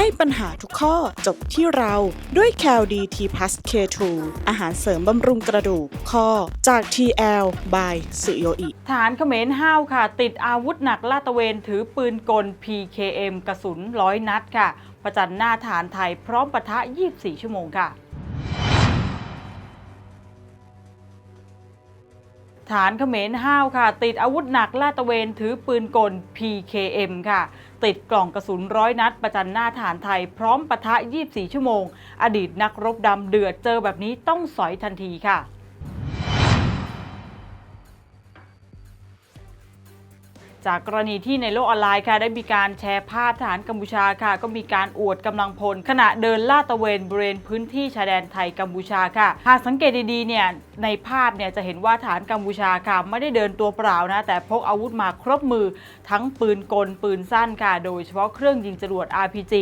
ให้ปัญหาทุกข้อจบที่เราด้วย c a l d t p l u s K2 อาหารเสริมบำรุงกระดูกข้อจาก TL by สุโยอิฐานเขมรห้าวค่ะ ติดอาวุธหนักลาดตระเวนถือปืนกล PKM กระสุนร้อยนัดค่ะ ประจันหน้าฐานไทยพร้อมปะทะ 24 ชั่วโมงค่ะ ฐานเขมรห้าวค่ะ ติดอาวุธหนักลาดตระเวนถือปืนกล PKM ค่ะ ติดกล่องกระสุนร้อยนัด ประจันหน้าฐานไทยพร้อมปะทะ 24 ชั่วโมง อดีตนักรบดำเดือดเจอแบบนี้ต้องสอยทันทีค่ะ จากกรณีที่ในโลกออนไลน์ค่ะได้มีการแชร์ภาพทหารกัมพูชาค่ะ ก็มีการอวดกำลังพล ขณะเดินลาดตระเวนบริเวณพื้นที่ชายแดนไทยกัมพูชาค่ะ หากสังเกตดีๆเนี่ยในภาพเนี่ยจะเห็นว่าฐานกัมพูชาค่ะไม่ได้เดินตัวเปล่านะ แต่พกอาวุธมาครบมือ ทั้งปืนกลปืนสั้นค่ะ โดยเฉพาะเครื่องยิงจรวด RPG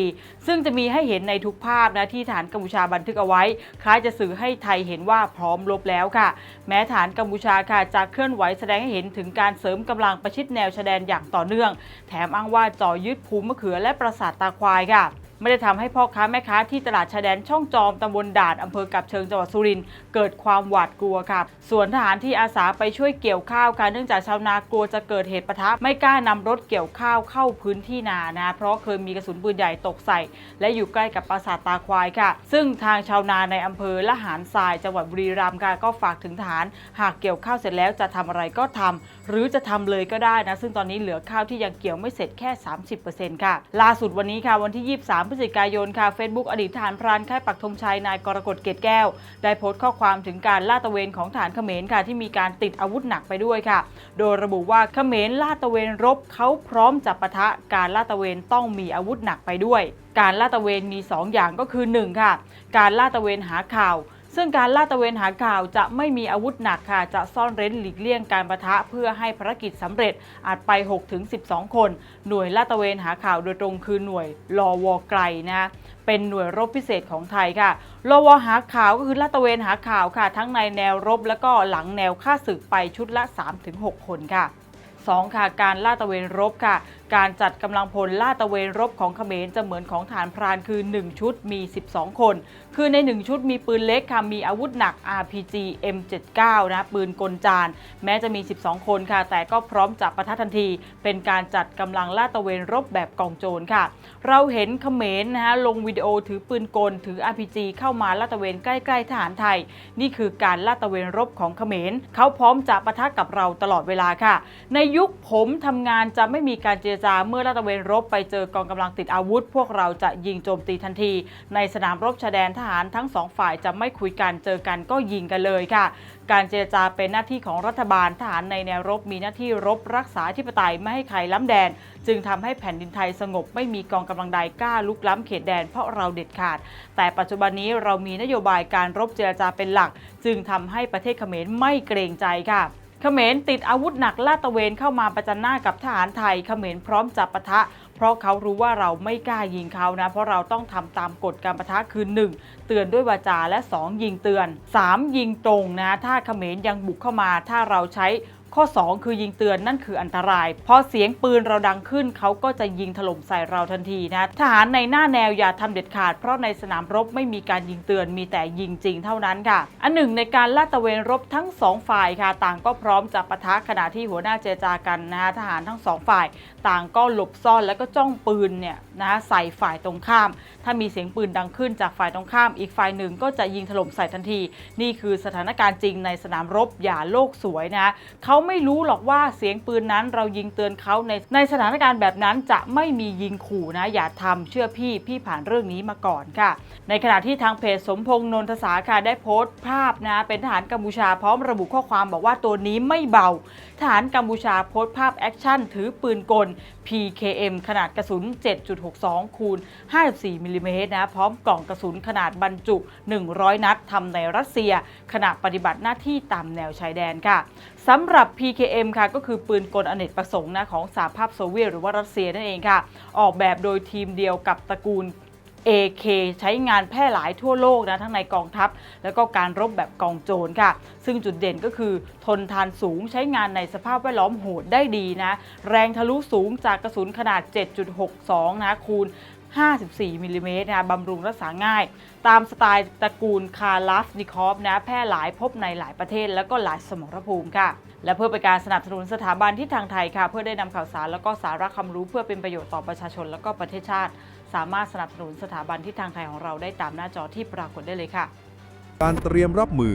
ซึ่งจะมีให้เห็นในทุกภาพนะที่ฐานกัมพูชาบันทึกเอาไว้ คล้ายจะสื่อให้ไทยเห็นว่าพร้อมรบแล้วค่ะ แม้ฐานกัมพูชาค่ะจะเคลื่อนไหวแสดงให้เห็นถึงการเสริมกำลังประชิดแนวชายแดนอย่างต่อเนื่อง แถมอ้างว่าจ่อยึดภูมะเขือและปราสาทตาควายค่ะไม่ได้ทำให้พ่อค้าแม่ค้าที่ตลาดชายแดนช่องจอมตำบลด่านอำเภอกับเชิงจังหวัดสุรินทร์เกิดความหวาดกลัวค่ะ ส่วนทหารที่อาสาไปช่วยเกี่ยวข้าวค่ะเนื่องจากชาวนากลัวจะเกิดเหตุปะทะไม่กล้านำรถเกี่ยวข้าวเข้าพื้นที่นานะเพราะเคยมีกระสุนปืนใหญ่ตกใส่ และอยู่ใกล้กับปราสาทตาควายค่ะ ซึ่งทางชาวนาในอำเภอละหารทรายจังหวัดบุรีรัมย์ค่ะก็ฝากถึงทหาร หากเกี่ยวข้าวเสร็จแล้วจะทำอะไรก็ทำหรือจะทำเลยก็ได้นะ ซึ่งตอนนี้เหลือข้าวที่ยังเกี่ยวไม่เสร็จแค่ 30%ค่ะล่าสุดวันนี้ค่ะวันที่ 23 พฤศจิกายนค่ะ Facebook อดีตทหารพรานค่ายปักธงชัยนายกรกฎเกตแก้ว ได้โพสต์ข้อความถึงการลาดตะเวนของฐานเขมรค่ะ ที่มีการติดอาวุธหนักไปด้วยค่ะ โดยระบุว่าเขมรลาดตะเวนรบเขาพร้อมจะปะทะการลาดตะเวนต้องมีอาวุธหนักไปด้วย การลาดตะเวนมี 2 อย่างก็คือ 1 ค่ะ การลาดตะเวนหาข่าว ซึ่งการลาดตระเวนหาข่าวจะไม่มีอาวุธหนักค่ะ จะซ่อนเร้นหลีกเลี่ยงการประทะเพื่อให้ภารกิจสำเร็จอาจไป 6-12 คน หน่วยลาดตระเวนหาข่าวโดยตรงคือหน่วยรอวไกลนะเป็นหน่วยรบพิเศษของไทยค่ะรอวหาข่าวก็คือลาดตระเวนหาข่าวค่ะ ทั้งในแนวรบแล้วก็หลังแนวค่าศึกไปชุดละ 3-6 คนค่ะ 2 ค่ะการลาดตระเวนรบค่ะการจัดกำลังพลลาดตระเวนรบของเขมรจะเหมือนของฐานพรานคือ 1 ชุดมี 12 คน คือใน 1 ชุดมีปืนเล็กค่ะมีอาวุธหนัก RPG M79 นะปืนกลจาน แม้จะมี 12 คนค่ะ แต่ก็พร้อมจะประทะทันที เป็นการจัดกำลังลาดตระเวนรบแบบกองโจรค่ะ เราเห็นเขมรนะฮะลงวิดีโอถือปืนกลถือ RPG เข้ามาลาดตระเวนใกล้ๆทหารไทย นี่คือการลาดตระเวนรบของเขมรเขาพร้อมจะประทะกับเราตลอดเวลาค่ะ ในยุคผมทำงานจะไม่มีการเจรจาเมื่อลาดตระเวนรบไปเจอกองกำลังติดอาวุธ พวกเราจะยิงโจมตีทันที ในสนามรบชายแดนทหารทั้งสองฝ่ายจะไม่คุยกันเจอกันก็ยิงกันเลยค่ะ การเจรจาเป็นหน้าที่ของรัฐบาลทหารในแนวรบมีหน้าที่รบรักษาธิปไตยไม่ให้ใครล้ำแดน จึงทำให้แผ่นดินไทยสงบไม่มีกองกำลังใดกล้าลุกล้ำเขตแดนเพราะเราเด็ดขาด แต่ปัจจุบันนี้เรามีนโยบายการรบเจรจาเป็นหลัก จึงทำให้ประเทศเขมรไม่เกรงใจค่ะ เขมรติดอาวุธหนักลาดตระเวนเข้ามาประจันหน้ากับทหารไทยเขมรพร้อมจับปะทะ เพราะเขารู้ว่าเราไม่กล้ายิงเขานะ เพราะเราต้องทำตามกฎการปะทะคือ 1. เตือนด้วยวาจาและ 2. ยิงเตือน 3. ยิงตรงนะ ถ้าเขมรยังบุกเข้ามา ถ้าเราใช้ ข้อ 2 คือยิงเตือนนั่นคืออันตรายพอเสียงปืนเราดังขึ้น เขาก็จะยิงถล่มใส่เราทันทีนะ ทหารในหน้าแนวอย่าทำเด็ดขาด เพราะในสนามรบไม่มีการยิงเตือนมีแต่ยิงจริงเท่านั้นค่ะ อันหนึ่งในการลาดตระเวนรบทั้งสองฝ่ายค่ะ ต่างก็พร้อมจะปะทะขณะที่หัวหน้าเจรจากันนะฮะทหารทั้งสองฝ่าย ต่างก็หลบซ่อนแล้วก็จ้องปืนเนี่ยนะใส่ฝ่ายตรงข้าม ถ้ามีเสียงปืนดังขึ้นจากฝ่ายตรงข้าม อีกฝ่ายหนึ่งก็จะยิงถล่มใส่ทันที นี่คือสถานการณ์จริงในสนามรบอย่าโลกสวยนะเขาไม่รู้หรอกว่าเสียงปืนนั้นเรายิงเตือนเขาในในสถานการณ์แบบนั้นจะไม่มียิงขู่นะ อย่าทำเชื่อพี่พี่ผ่านเรื่องนี้มาก่อนค่ะ ในขณะที่ทางเพจสมพงษ์นนทสาค่ะได้โพสต์ภาพนะ เป็นทหารกัมพูชาพร้อมระบุข้อความบอกว่าตัวนี้ไม่เบา ทหารกัมพูชาโพสต์ภาพแอคชั่นถือปืนกล PKM ขนาดกระสุน 7.62 คูณ 54 มิลลิเมตรนะ พร้อมกล่องกระสุนขนาดบรรจุ 100 นัดทำในรัสเซีย ขณะปฏิบัติหน้าที่ตามแนวชายแดนค่ะ สำหรับ PKM ค่ะก็คือปืนกลอเนกประสงค์นะของสหภาพโซเวียตหรือว่ารัสเซียนั่นเองค่ะ ออกแบบโดยทีมเดียวกับตระกูล AK ใช้งานแพร่หลายทั่วโลกนะทั้งในกองทัพ แล้วก็การรบแบบกองโจรค่ะ ซึ่งจุดเด่นก็คือทนทานสูงใช้งานในสภาพแวดล้อมโหดได้ดีนะ แรงทะลุสูงจากกระสุนขนาด 7.62 นะคูณ 54มิลลิเมตรนะบำรุงรักษาง่าย ตามสไตล์ตระกูลคาร์ลัฟนิคอฟนะแพร่หลายพบในหลายประเทศ แล้วก็หลายสมรภูมิค่ะ และเพื่อเป็นการสนับสนุนสถาบันที่ทางไทยค่ะ เพื่อได้นำข่าวสารแล้วก็สาระความรู้เพื่อเป็นประโยชน์ต่อประชาชนแล้วก็ประเทศชาติ สามารถสนับสนุนสถาบันที่ทางไทยของเราได้ตามหน้าจอที่ปรากฏได้เลยค่ะ การเตรียมรับมือ